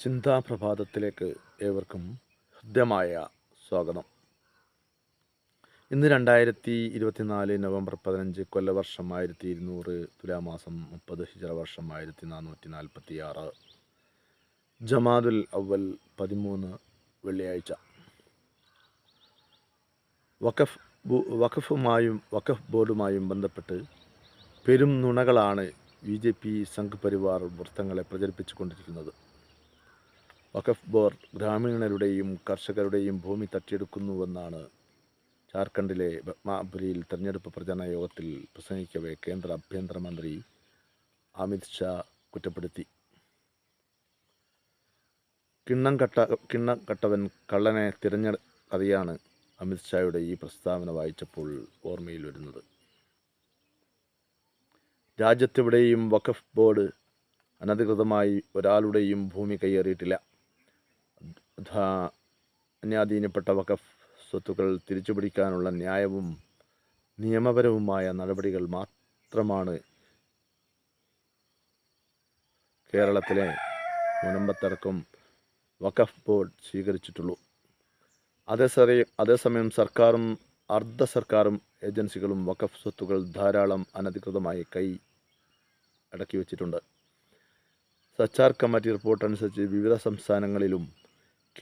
ചിന്താപ്രഭാതത്തിലേക്ക് ഏവർക്കും ഹൃദ്യമായ സ്വാഗതം. ഇന്ന് രണ്ടായിരത്തി ഇരുപത്തിനാല് നവംബർ പതിനഞ്ച് കൊല്ലവർഷം ആയിരത്തി ഇരുന്നൂറ് തുലാമാസം മുപ്പത് ഹിജറ വർഷം ആയിരത്തി നാനൂറ്റി നാൽപ്പത്തി ആറ് ജമാദുൽ അവൽ പതിമൂന്ന് വെള്ളിയാഴ്ച. വഖഫ് വഖഫുമായും വഖഫ് ബോർഡുമായും ബന്ധപ്പെട്ട് പെരും നുണകളാണ് B J P Sangh Parivar വൃത്തങ്ങളെ പ്രചരിപ്പിച്ചുകൊണ്ടിരിക്കുന്നത്. വഖഫ് ബോർഡ് ഗ്രാമീണരുടെയും കർഷകരുടെയും ഭൂമി തട്ടിയെടുക്കുന്നുവെന്നാണ് ജാർഖണ്ഡിലെ ബത്മാപുരിയിൽ തെരഞ്ഞെടുപ്പ് പ്രചരണ യോഗത്തിൽ പ്രസംഗിക്കവേ കേന്ദ്ര ആഭ്യന്തരമന്ത്രി അമിത് ഷാ കുറ്റപ്പെടുത്തി. കിണ്ണം കട്ട കിണ്ണം കട്ടവൻ കള്ളനെ തിരഞ്ഞ കഥയാണ് അമിത് ഷായുടെ ഈ പ്രസ്താവന വായിച്ചപ്പോൾ ഓർമ്മയിൽ വരുന്നത്. രാജ്യത്തെവിടെയും വഖഫ് ബോർഡ് അനധികൃതമായി ഒരാളുടെയും ഭൂമി കയ്യേറിയിട്ടില്ല ധാ- അന്യാധീനപ്പെട്ട വഖഫ് സ്വത്തുക്കൾ തിരിച്ചുപിടിക്കാനുള്ള ന്യായവും നിയമപരവുമായ നടപടികൾ മാത്രമാണ് കേരളത്തിലെ മുനമ്പത്തടക്കം വഖഫ് ബോർഡ് സ്വീകരിച്ചിട്ടുള്ളൂ. അതേസമയം അതേസമയം സർക്കാരും അർദ്ധ സർക്കാരും ഏജൻസികളും വഖഫ് സ്വത്തുക്കൾ ധാരാളം അനധികൃതമായി കൈ അടക്കി വച്ചിട്ടുണ്ട് സച്ചാർ കമ്മിറ്റി റിപ്പോർട്ട് അനുസരിച്ച് വിവിധ സംസ്ഥാനങ്ങളിലും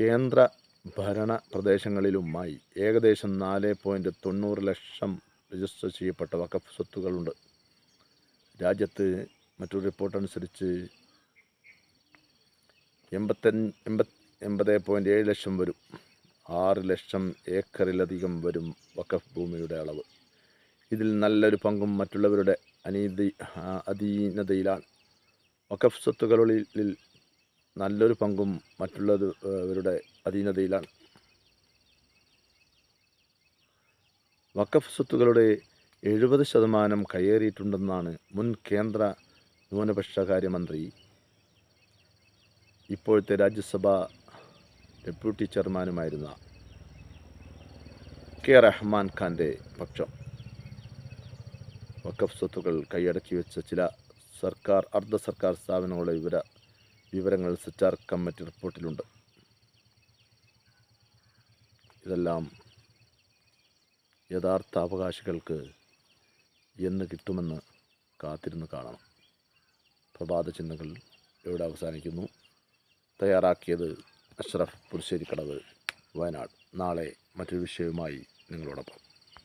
കേന്ദ്ര ഭരണ പ്രദേശങ്ങളിലുമായി ഏകദേശം നാല് പോയിന്റ് തൊണ്ണൂറ് ലക്ഷം രജിസ്റ്റർ ചെയ്യപ്പെട്ട വഖഫ് സ്വത്തുകളുണ്ട് രാജ്യത്ത് മറ്റൊരു റിപ്പോർട്ട് അനുസരിച്ച് എൺപത്തഞ്ച് എൺപത് പോയിന്റ് ഏഴ് ലക്ഷം വരും. ആറ് ലക്ഷം ഏക്കറിലധികം വരും വഖഫ് ഭൂമിയുടെ അളവ്. ഇതിൽ നല്ലൊരു പങ്കും മറ്റുള്ളവരുടെ അനീതി അധീനതയിലാണ്. വഖഫ് സ്വത്തുക്കളിൽ നല്ലൊരു പങ്കും മറ്റുള്ളവരുടെ അധീനതയിലാണ്. വഖഫ് സ്വത്തുകളുടെ എഴുപത് ശതമാനം കയ്യേറിയിട്ടുണ്ടെന്നാണ് മുൻ കേന്ദ്ര ന്യൂനപക്ഷ കാര്യമന്ത്രി ഇപ്പോഴത്തെ രാജ്യസഭ ഡെപ്യൂട്ടി ചെയർമാനുമായിരുന്ന കെ റഹ്മാൻ ഖാന്റെ പക്ഷം. വഖഫ് സ്വത്തുകൾ കൈയടക്കി വെച്ച ചില സർക്കാർ അർദ്ധ സർക്കാർ സ്ഥാപനങ്ങളുടെ വിവര വിവരങ്ങൾ സച്ചാർ കമ്മിറ്റി റിപ്പോർട്ടിലുണ്ട്. ഇതെല്ലാം യഥാർത്ഥ അവകാശികൾക്ക് എന്ന് കിട്ടുമെന്ന് കാത്തിരുന്ന് കാണണം. പ്രഭാത ചിന്തകൾ ഇവിടെ അവസാനിക്കുന്നു. തയ്യാറാക്കിയത് അഷ്റഫ് പുരുശ്ശേരിക്കടവ് വയനാട്. നാളെ മറ്റൊരു വിഷയവുമായി നിങ്ങളോടൊപ്പം.